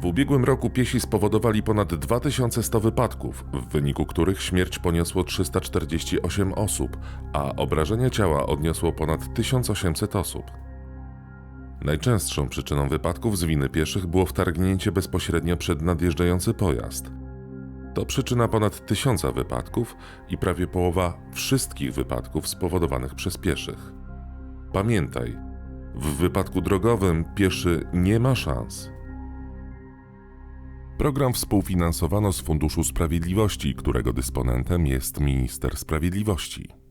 W ubiegłym roku piesi spowodowali ponad 2100 wypadków, w wyniku których śmierć poniosło 348 osób, a obrażenia ciała odniosło ponad 1800 osób. Najczęstszą przyczyną wypadków z winy pieszych było wtargnięcie bezpośrednio przed nadjeżdżający pojazd. To przyczyna ponad tysiąca wypadków i prawie połowa wszystkich wypadków spowodowanych przez pieszych. Pamiętaj, w wypadku drogowym pieszy nie ma szans. Program współfinansowano z Funduszu Sprawiedliwości, którego dysponentem jest Minister Sprawiedliwości.